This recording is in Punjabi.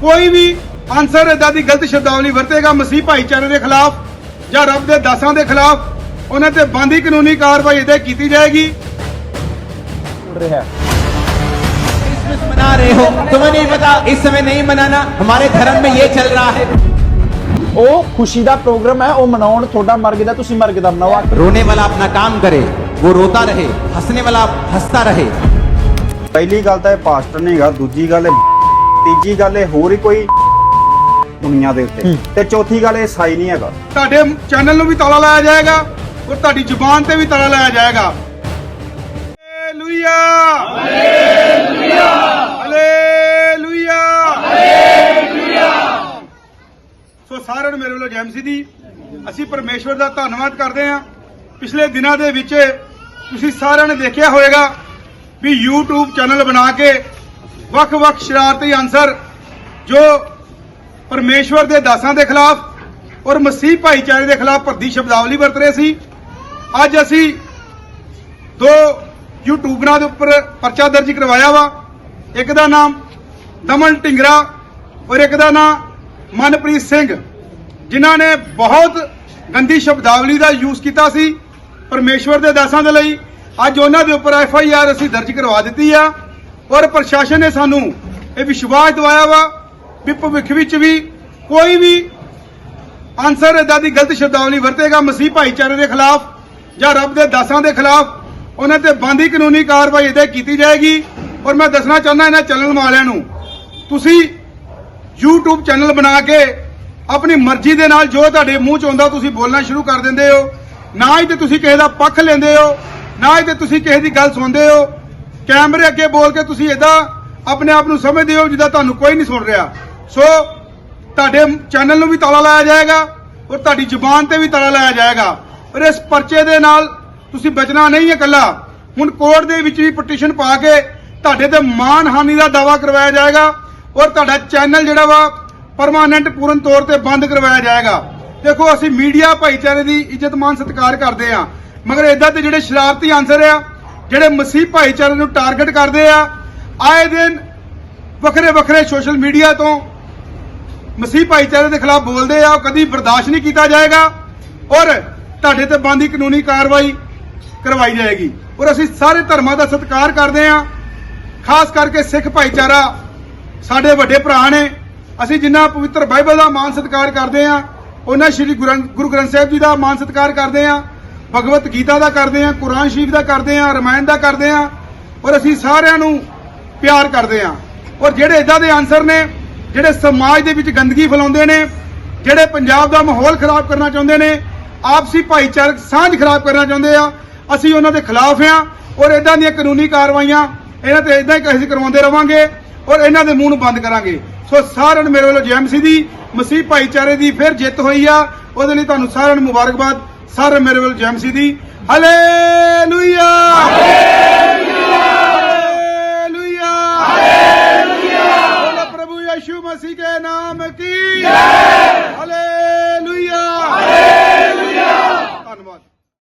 ਕੋਈ ਵੀ ਆਨਸਰ ਇਦਾਂ ਦੀ ਗਲਤ ਸ਼ਬਦਾਵਲੀ ਵਰਤੇਗਾ ਮਸੀਹ ਭਾਈਚਾਰੇ ਦੇ ਖਿਲਾਫ ਜਾਂ ਰੱਬ ਦੇ ਦਾਸਾਂ ਦੇ ਖਿਲਾਫ ਉਹਨਾਂ ਤੇ ਬੰਦੀ ਕਾਨੂੰਨੀ ਕਾਰਵਾਈ ਇਹਦੇ ਕੀਤੀ ਜਾਏਗੀ ਰਿਹਾ क्रिसमस मना रहे हो तुम्हें नहीं पता इस समय नहीं मनाना हमारे धर्म में ये चल रहा है ਉਹ ਖੁਸ਼ੀ ਦਾ ਪ੍ਰੋਗਰਾਮ ਹੈ ਉਹ ਮਨਾਉਣ ਤੁਹਾਡਾ ਮਰਗ ਦਾ ਤੁਸੀਂ ਮਰਗ ਦਾ ਮਨਾਓ रोने वाला अपना काम करे वो रोता रहे हंसने वाला हंसता रहे ਪਹਿਲੀ ਗੱਲ ਤਾਂ ਇਹ ਪਾਸਟਰ ਨਹੀਂ ਹੈਗਾ ਦੂਜੀ ਗੱਲ ਇਹ ਤੀਜੀ ਗੱਲ ਇਹ ਹੋਰ ਹੀ ਕੋਈ ਦੁਨੀਆ ਦੇ ਉੱਤੇ। ਤੇ ਚੌਥੀ ਗੱਲ ਇਹ ਸਾਈ ਨਹੀਂ ਹੈਗਾ। ਤੁਹਾਡੇ ਚੈਨਲ ਨੂੰ ਵੀ ਤਾਲਾ ਲਾਇਆ ਜਾਏਗਾ ਔਰ ਤੁਹਾਡੀ ਜ਼ੁਬਾਨ ਤੇ ਵੀ ਤਾਲਾ ਲਾਇਆ ਜਾਏਗਾ। ਹਾਲੇਲੂਇਆ ਹਾਲੇਲੂਇਆ ਹਾਲੇਲੂਇਆ ਸੋ ਸਾਰਿਆਂ ਨੂੰ ਮੇਰੇ ਵੱਲੋਂ ਜੈਮਸੀ ਦੀ ਅਸੀਂ ਪਰਮੇਸ਼ਵਰ ਦਾ ਧੰਨਵਾਦ ਕਰਦੇ ਹਾਂ। ਪਿਛਲੇ ਦਿਨਾਂ ਦੇ ਵਿੱਚ ਤੁਸੀਂ ਸਾਰਿਆਂ ਨੇ ਦੇਖਿਆ ਹੋਵੇਗਾ ਵੀ YouTube ਚੈਨਲ ਬਣਾ ਕੇ ਵੱਖ-ਵੱਖ ਸ਼ਰਾਰਤੀ ਅਨਸਰ ਜੋ ਪਰਮੇਸ਼ਵਰ ਦੇ ਦਾਸਾਂ ਦੇ ਖਿਲਾਫ ਔਰ ਮਸੀਹ ਭਾਈਚਾਰੇ ਦੇ ਖਿਲਾਫ ਭਰਦੀ ਸ਼ਬਦਾਵਲੀ ਵਰਤ ਰਹੇ ਸੀ। ਅੱਜ ਅਸੀਂ ਦੋ ਯੂਟਿਊਬਰਾਂ ਦੇ ਉੱਪਰ ਪਰਚਾ ਦਰਜ ਕਰਵਾਇਆ ਵਾ। ਇੱਕ ਦਾ ਨਾਮ ਦਮਨ ਢਿੰਗਰਾ ਔਰ ਇੱਕ ਦਾ ਨਾਮ ਮਨਪ੍ਰੀਤ ਸਿੰਘ, ਜਿਨ੍ਹਾਂ ਨੇ ਬਹੁਤ ਗੰਦੀ ਸ਼ਬਦਾਵਲੀ ਦਾ ਯੂਜ਼ ਕੀਤਾ ਸੀ ਪਰਮੇਸ਼ਵਰ ਦੇ ਦਾਸਾਂ ਦੇ ਲਈ। ਅੱਜ ਉਹਨਾਂ ਦੇ ਉੱਪਰ ਐਫ ਆਈ ਆਰ ਅਸੀਂ ਦਰਜ ਕਰਵਾ ਦਿੱਤੀ ਆ। ਔਰ ਪ੍ਰਸ਼ਾਸਨ ਨੇ ਸਾਨੂੰ ਇਹ ਵਿਸ਼ਵਾਸ ਦਿਵਾਇਆ ਵਾ ਵੀ ਭਵਿੱਖ ਵਿੱਚ ਵੀ ਕੋਈ ਵੀ ਆਨਸਰ ਇਦਾਂ ਦੀ ਗਲਤ ਸ਼ਬਦਾਵਲੀ ਵਰਤੇਗਾ ਮਸੀਹ ਭਾਈਚਾਰੇ ਦੇ ਖਿਲਾਫ ਜਾਂ ਰੱਬ ਦੇ ਦਾਸਾਂ ਦੇ ਖਿਲਾਫ, ਉਹਨਾਂ ਤੇ ਬੰਦੀ ਕਾਨੂੰਨੀ ਕਾਰਵਾਈ ਇਹਦੇ ਕੀਤੀ ਜਾਏਗੀ। ਔਰ ਮੈਂ ਦੱਸਣਾ ਚਾਹੁੰਦਾ ਇਹਨਾਂ ਚੈਨਲ ਵਾਲਿਆਂ ਨੂੰ, ਤੁਸੀਂ YouTube ਚੈਨਲ ਬਣਾ ਕੇ ਆਪਣੀ ਮਰਜ਼ੀ ਦੇ ਨਾਲ ਜੋ ਤੁਹਾਡੇ ਮੂੰਹ ਚ ਆਉਂਦਾ ਤੁਸੀਂ ਬੋਲਣਾ ਸ਼ੁਰੂ ਕਰ ਦਿੰਦੇ ਹੋ। ਨਾ ਹੀ ਤੇ ਤੁਸੀਂ ਕਿਸੇ ਦਾ ਪੱਖ ਲੈਂਦੇ ਹੋ, ਨਾ ਹੀ ਤੇ ਤੁਸੀਂ ਕਿਸੇ ਦੀ ਗੱਲ ਸੁਣਦੇ ਹੋ। ਕੈਮਰੇ ਅੱਗੇ ਬੋਲ ਕੇ ਤੁਸੀਂ ਇਦਾਂ ਆਪਣੇ ਆਪ ਨੂੰ ਸਮਝਦੇ ਹੋ ਜਿੱਦਾਂ ਤੁਹਾਨੂੰ ਕੋਈ ਨਹੀਂ ਸੁਣ ਰਿਹਾ। ਸੋ, ਤੁਹਾਡੇ ਚੈਨਲ ਨੂੰ ਵੀ ਤਾਲਾ ਲਾਇਆ ਜਾਏਗਾ ਔਰ ਤੁਹਾਡੀ ਜ਼ੁਬਾਨ ਤੇ ਵੀ ਤਾਲਾ ਲਾਇਆ ਜਾਏਗਾ। ਔਰ ਇਸ ਪਰਚੇ ਦੇ ਨਾਲ ਤੁਸੀਂ ਬਚਣਾ ਨਹੀਂ ਹੈ ਇਕੱਲਾ। ਹੁਣ ਕੋਰਟ ਦੇ ਵਿੱਚ ਵੀ ਪਟੀਸ਼ਨ ਪਾ ਕੇ ਤੁਹਾਡੇ ਤੇ ਮਾਨਹਾਨੀ ਦਾ ਦਾਵਾ ਕਰਵਾਇਆ ਜਾਏਗਾ ਔਰ ਤੁਹਾਡਾ ਚੈਨਲ ਜਿਹੜਾ ਵਾ ਪਰਮਾਨੈਂਟ ਪੂਰਨ ਤੌਰ ਤੇ ਬੰਦ ਕਰਵਾਇਆ ਜਾਏਗਾ। ਦੇਖੋ, ਅਸੀਂ ਮੀਡੀਆ ਭਾਈਚਾਰੇ ਦੀ ਇੱਜ਼ਤ ਮਾਨ ਸਤਿਕਾਰ ਕਰਦੇ ਆ ਮਗਰ ਇਦਾਂ ਦੇ ਜਿਹੜੇ ਸ਼ਰਾਰਤੀ ਆਨਸਰ ਆ ਜਿਹੜੇ ਮਸੀਹ ਭਾਈਚਾਰੇ ਨੂੰ ਟਾਰਗੇਟ ਕਰਦੇ ਆ, ਆਏ ਦਿਨ ਵੱਖਰੇ ਵੱਖਰੇ ਸੋਸ਼ਲ ਮੀਡੀਆ ਤੋਂ ਮਸੀਹ ਭਾਈਚਾਰੇ ਦੇ ਖਿਲਾਫ ਬੋਲਦੇ ਆ, ਉਹ ਕਦੀ ਬਰਦਾਸ਼ਤ ਨਹੀਂ ਕੀਤਾ ਜਾਏਗਾ ਔਰ ਤੁਹਾਡੇ ਤੇ ਬੰਦੀ ਕਾਨੂੰਨੀ ਕਾਰਵਾਈ ਕਰਵਾਈ ਜਾਏਗੀ। ਔਰ ਅਸੀਂ ਸਾਰੇ ਧਰਮਾਂ ਦਾ ਸਤਿਕਾਰ ਕਰਦੇ ਆ, ਖਾਸ ਕਰਕੇ ਸਿੱਖ ਭਾਈਚਾਰਾ ਸਾਡੇ ਵੱਡੇ ਭਰਾ ਨੇ। ਅਸੀਂ ਜਿੰਨਾ ਪਵਿੱਤਰ ਬਾਈਬਲ ਦਾ ਮਾਨ ਸਤਿਕਾਰ ਕਰਦੇ ਆ ਉਹਨਾਂ ਸ਼੍ਰੀ ਗੁਰੂ ਗੁਰੂ ਗ੍ਰੰਥ ਸਾਹਿਬ ਜੀ ਦਾ ਮਾਨ ਸਤਿਕਾਰ ਕਰਦੇ ਆ। ਭਗਵਤ ਗੀਤਾ ਦਾ ਕਰਦੇ ਆ ਕੁਰਾਨ ਸ਼ਰੀਫ ਦਾ ਕਰਦੇ ਆ ਰਮਾਇਣ ਦਾ ਕਰਦੇ ਆ ਔਰ ਅਸੀਂ ਸਾਰਿਆਂ ਨੂੰ ਪਿਆਰ ਕਰਦੇ ਆ ਔਰ ਜਿਹੜੇ ਇਦਾਂ ਦੇ ਆਨਸਰ ਨੇ, ਜਿਹੜੇ ਸਮਾਜ ਦੇ ਵਿੱਚ ਗੰਦਗੀ ਫੈਲਾਉਂਦੇ ਨੇ, ਜਿਹੜੇ ਪੰਜਾਬ ਦਾ ਮਾਹੌਲ ਖਰਾਬ ਕਰਨਾ ਚਾਹੁੰਦੇ ਨੇ, ਆਪਸੀ ਭਾਈਚਾਰਕ ਸਾਂਝ ਖਰਾਬ ਕਰਨਾ ਚਾਹੁੰਦੇ ਆ, ਅਸੀਂ ਉਹਨਾਂ ਦੇ ਖਿਲਾਫ ਆ ਔਰ ਇਦਾਂ ਦੀਆਂ ਕਾਨੂੰਨੀ ਕਾਰਵਾਈਆਂ ਇਹਨਾਂ ਤੇ ਇਦਾਂ ਹੀ ਅਸੀਂ ਕਰਵਾਉਂਦੇ ਰਵਾਂਗੇ ਔਰ ਇਹਨਾਂ ਦੇ ਮੂੰਹ ਨੂੰ ਬੰਦ ਕਰਾਂਗੇ। ਸੋ ਸਾਰਿਆਂ ਨੂੰ ਮੇਰੇ ਵੱਲੋਂ ਜੈਮਸੀ ਦੀ, ਮਸੀਹ ਭਾਈਚਾਰੇ ਦੀ ਫਿਰ ਜਿੱਤ ਹੋਈ ਆ, ਉਹਦੇ ਲਈ ਤੁਹਾਨੂੰ ਸਾਰਿਆਂ ਨੂੰ ਮੁਬਾਰਕਬਾਦ। ਸਾਰੇ ਮੇਰੇ ਵੱਲ ਜੈਮਸੀ ਦੀ ਹਾਲੇਲੂਇਆ ਹਾਲੇਲੂਇਆ ਹਾਲੇਲੂਇਆ ਬੋਲੋ ਪ੍ਰਭੂ ਯਸ਼ੂ ਮਸੀਹ ਦੇ ਨਾਮ ਕੀ। ਜੈ ਹਾਲੇਲੂਇਆ ਹਾਲੇਲੂਇਆ ਧੰਨਵਾਦ।